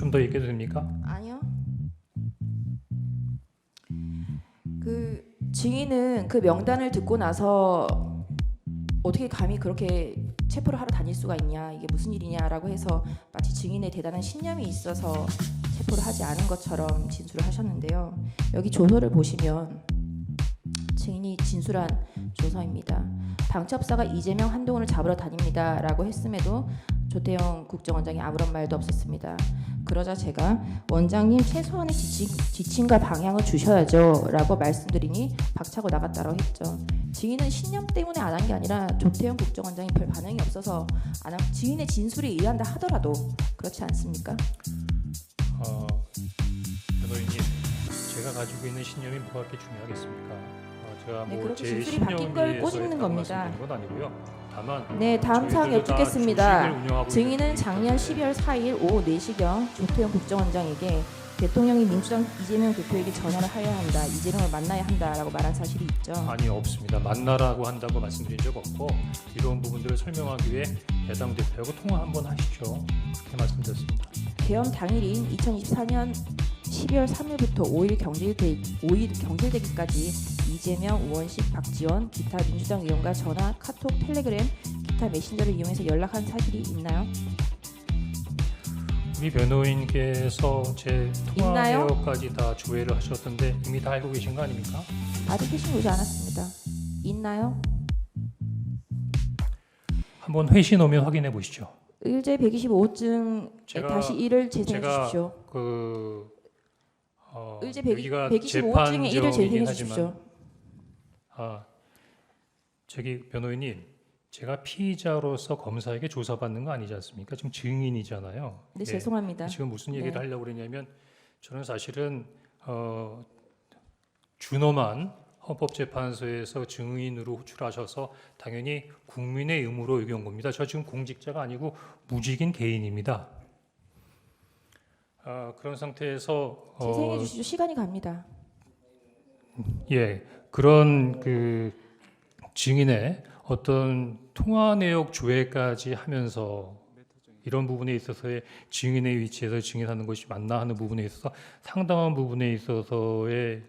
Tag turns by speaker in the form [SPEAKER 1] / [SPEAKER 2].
[SPEAKER 1] 좀 더 얘기해도 됩니까?
[SPEAKER 2] 아니요. 그 증인은 그 명단을 듣고 나서 어떻게 감히 그렇게 체포를 하러 다닐 수가 있냐 이게 무슨 일이냐라고 해서 마치 증인의 대단한 신념이 있어서 체포를 하지 않은 것처럼 진술을 하셨는데요. 여기 조서를 보시면 증인이 진술한 조서입니다. 방첩사가 이재명 한동훈을 잡으러 다닙니다라고 했음에도 조태영 국정원장이 아무런 말도 없었습니다. 그러자 제가 원장님 최소한의 지침, 지침 과 방향을 주셔야죠 라고 말씀드리니 박차고 나갔다고 했죠. 증인은 신념 때문에 안 한 게 아니라 조태영 국정원장이 별 반응이 없어서 안 한, 증인의 진술에 의한다 하더라도 그렇지 않습니까?
[SPEAKER 1] 어, 변호인님, 제가 가지고 있는 신념이 뭐가 그렇게 중요하겠습니까? 어, 제가
[SPEAKER 2] 네,
[SPEAKER 1] 뭐
[SPEAKER 2] 그렇게
[SPEAKER 1] 제
[SPEAKER 2] 진술이 바뀐 걸 꼬집는 겁니다.
[SPEAKER 1] 건 아니고요. 다만
[SPEAKER 2] 네, 다음 사항 여쭙겠습니다. 증인은 작년 12월 4일 오후 4시경 조태영 국정원장에게 대통령이 민주당 이재명 대표에게 전화를 하여야 한다. 이재명을 만나야 한다라고 말한 사실이 있죠.
[SPEAKER 1] 아니 없습니다. 만나라고 한다고 말씀드린 적 없고 이런 부분들을 설명하기 위해 야당 대표하고 통화 한번 하시죠. 그렇게 말씀드렸습니다.
[SPEAKER 2] 개헌 당일인 2024년 12월 3일부터 5일 경질되 5일 경질되기까지 이재명, 우원식, 박지원, 기타 민주당 의원과 전화, 카톡, 텔레그램, 기타 메신저를 이용해서 연락한 사실이 있나요?
[SPEAKER 1] 우리 변호인께서 제 통화
[SPEAKER 2] 있나요?
[SPEAKER 1] 내역까지 다 조회를 하셨던데 이미 다 알고 계신 거 아닙니까?
[SPEAKER 2] 아직 회신 오지 않았습니다. 있나요?
[SPEAKER 1] 한번 회신 오면 확인해 보시죠.
[SPEAKER 2] 의제 125호증
[SPEAKER 1] 제가-
[SPEAKER 2] 다시 일을 재생해
[SPEAKER 1] 제가
[SPEAKER 2] 주십시오.
[SPEAKER 1] 그 어,
[SPEAKER 2] 의제 100,
[SPEAKER 1] 여기가
[SPEAKER 2] 125호증에 일을 재생해
[SPEAKER 1] 재판정이긴
[SPEAKER 2] 주십시오.
[SPEAKER 1] 하지만 아 저기 변호인님 제가 피의자로서 검사에게 조사받는 거 아니지 않습니까? 지금 증인이잖아요.
[SPEAKER 2] 네,
[SPEAKER 1] 예.
[SPEAKER 2] 죄송합니다.
[SPEAKER 1] 지금 무슨 얘기를
[SPEAKER 2] 네.
[SPEAKER 1] 하려고 그러냐면 저는 사실은 어, 준엄한 헌법재판소에서 증인으로 호출하셔서 당연히 국민의 의무로 여겨온 겁니다. 저 지금 공직자가 아니고 무직인 개인입니다. 아, 그런 상태에서
[SPEAKER 2] 재생해
[SPEAKER 1] 어,
[SPEAKER 2] 주시죠. 시간이 갑니다.
[SPEAKER 1] 예 그런 그 증인의 어떤 통화 내역 조회까지 하면서 이런 부분에 있어서의 증인의 위치에서 증인하는 것이 맞나 하는 부분에 있어서 상당한 부분에 있어서의